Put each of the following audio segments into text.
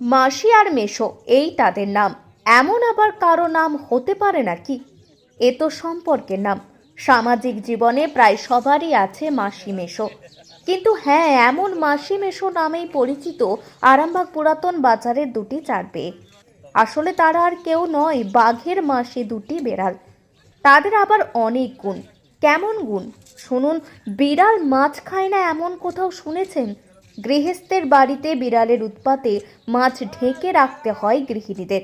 মাসি আর মেশো এই তাদের নাম। এমন আবার কারও নাম হতে পারে নাকি? এ তো সম্পর্কের নাম। সামাজিক জীবনে প্রায় সবারই আছে মাসি মেশো। কিন্তু হ্যাঁ এমন মাসি মেশো নামেই পরিচিত আরামবাগ পুরাতন বাজারের দুটি চার পেয়ে। আসলে তারা আর কেউ নয়, বাঘের মাসি দুটি বেড়াল। তাদের আবার অনেক গুণ। কেমন গুণ? শুনুন, বিড়াল মাছ খায় না এমন কোথাও শুনেছেন? গৃহস্থের বাড়িতে বিড়ালের উৎপাতে মাছ ঢেকে রাখতে হয় গৃহিণীদের।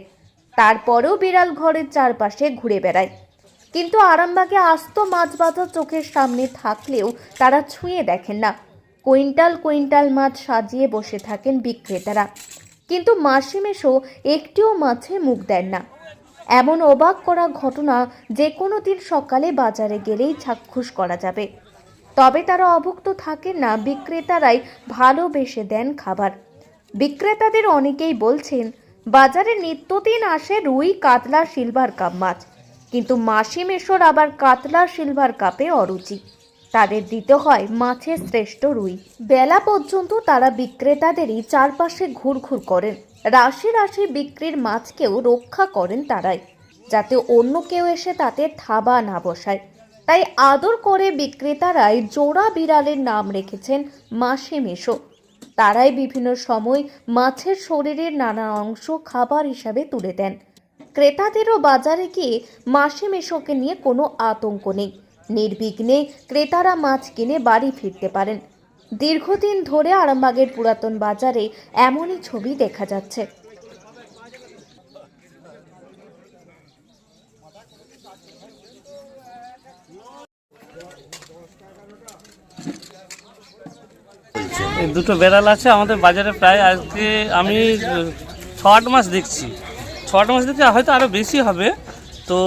তারপরেও বিড়াল ঘরের চারপাশে ঘুরে বেড়ায়। কিন্তু আরামবাগে আস্ত মাছ বাজার চোখের সামনে থাকলেও তারা ছুঁয়ে দেখেন না। কুইন্টাল কুইন্টাল মাছ সাজিয়ে বসে থাকেন বিক্রেতারা। কিন্তু মাসিমেশো একটিও মাছে মুখ দেন না। এমন অবাক করা ঘটনা যে কোনো দিন সকালে বাজারে গেলেই চাক্ষুষ করা যাবে। তবে তারা অভুক্ত থাকেন না, বিক্রেতারাই ভালোবেসে দেন খাবার। বিক্রেতাদের অনেকেই বলছেন, বাজারে নিত্যদিন আসে রুই, কাতলা, সিলভার কাপ মাছ। কিন্তু মাসি মেশোর আবার কাতলা, সিলভার কাপে অরুচি। তাদের দিতে হয় মাছের শ্রেষ্ঠ রুই। বেলা পর্যন্ত তারা বিক্রেতাদেরই চারপাশে ঘুরঘুর করেন। রাশি রাশি বিক্রির মাছকেও রক্ষা করেন তারাই, যাতে অন্য কেউ এসে তাতে থাবা না বসায়। তাই আদর করে বিক্রেতারাই জোড়া বিড়ালের নাম রেখেছেন মাসে মেশো তারাই বিভিন্ন সময় মাছের শরীরের নানা অংশ খাবার হিসাবে তুলে দেন। ক্রেতাদেরও বাজারে গিয়ে মাসে মেশোকে নিয়ে কোনো আতঙ্ক নেই। নির্বিঘ্নে ক্রেতারা মাছ কিনে বাড়ি ফিরতে পারেন। দীর্ঘদিন ধরে আরামবাগের পুরাতন বাজারে এমনই ছবি দেখা যাচ্ছে। দুটো বেড়াল আছে, আমাদের বাজারে প্রায় আজকে আমি ছ আট মাস দেখছি। ছ আট মাস দেখছি হয়তো আরও বেশি হবে। তো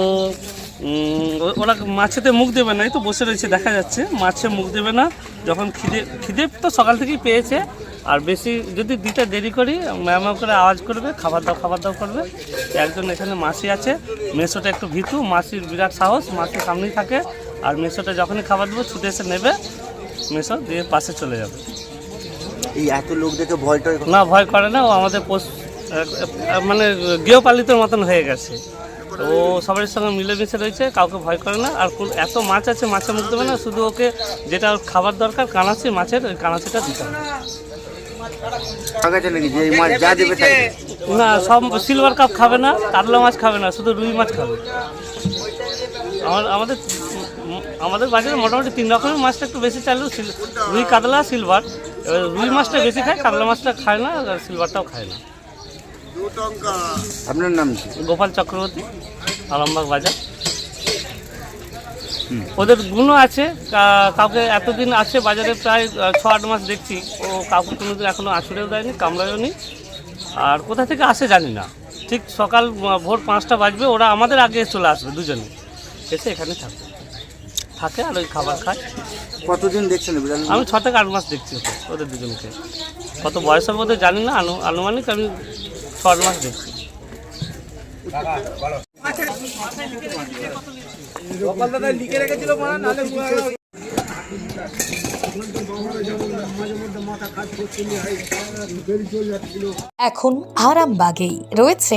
ওরা মাছেতে মুখ দেবে না, এই তো বসে রয়েছে, দেখা যাচ্ছে। মাছে মুখ দেবে না, যখন খিদে খিদে তো সকাল থেকেই পেয়েছে। আর বেশি যদি দিতে দেরি করি, ম্যাম করে আওয়াজ করবে, খাবার দাও খাবার দাও করবে। একজন এখানে মাসি আছে, মেসোটা একটু ভীতু, মাসির বিরাট সাহস, মাসির সামনেই থাকে। আর মেসোটা যখনই খাবার দেবো, ছুটে এসে নেবে, মেসো দিয়ে পাশে চলে যাবে। এই এত লোক দেখে ভয় টয় না ভয় করে না ও আমাদের পোষ মানে গৃহপালিতর মতন হয়ে গেছে। ও সবার সঙ্গে মিলেমিশে রয়েছে কাউকে ভয় করে না। আর এত মাছ আছে মাছে মুখ দেবে না শুধু ওকে যেটা ওর খাবার দরকার কানাচি মাছের ওই কানাচিটা দিতে হবে? না সব সিলভার কাপ খাবে না কাতলা মাছ খাবে না শুধু রুই মাছ খাবে। আমাদের আমাদের বাজারে মোটামুটি তিন রকমের মাছটা একটু বেশি চালু রুই কাতলা সিলভার এবার রুই মাছটা বেশি খায় কাতলা মাছটা খায় না আর সিলভারটাও খায় না। আপনার নাম কি? গোপাল চক্রবর্তী আলমবাগ বাজার। ওদের গুণও আছে কাউকে এতদিন আছে বাজারে প্রায় ছ আট মাস দেখছি ও কাউকে কোনোদিন এখনও আছড়েও দেয়নি কামড়ায়ও নি। আর কোথা থেকে আসে জানি না। ঠিক সকাল ভোর পাঁচটা বাজবে ওরা আমাদের আগে চলে আসবে দুজনে। এসে এখানে থাকবে থাকে আর ওই খাবার খায়। কতদিন দেখছেন বিড়াল? আমি ছ থেকে আট মাস দেখছি ওদের দুজনকে। কত বয়স হবে ওদের জানি না আনু- আনুমানিক আমি ছ আট মাস দেখছি। এখন আরামবাগেই রয়েছে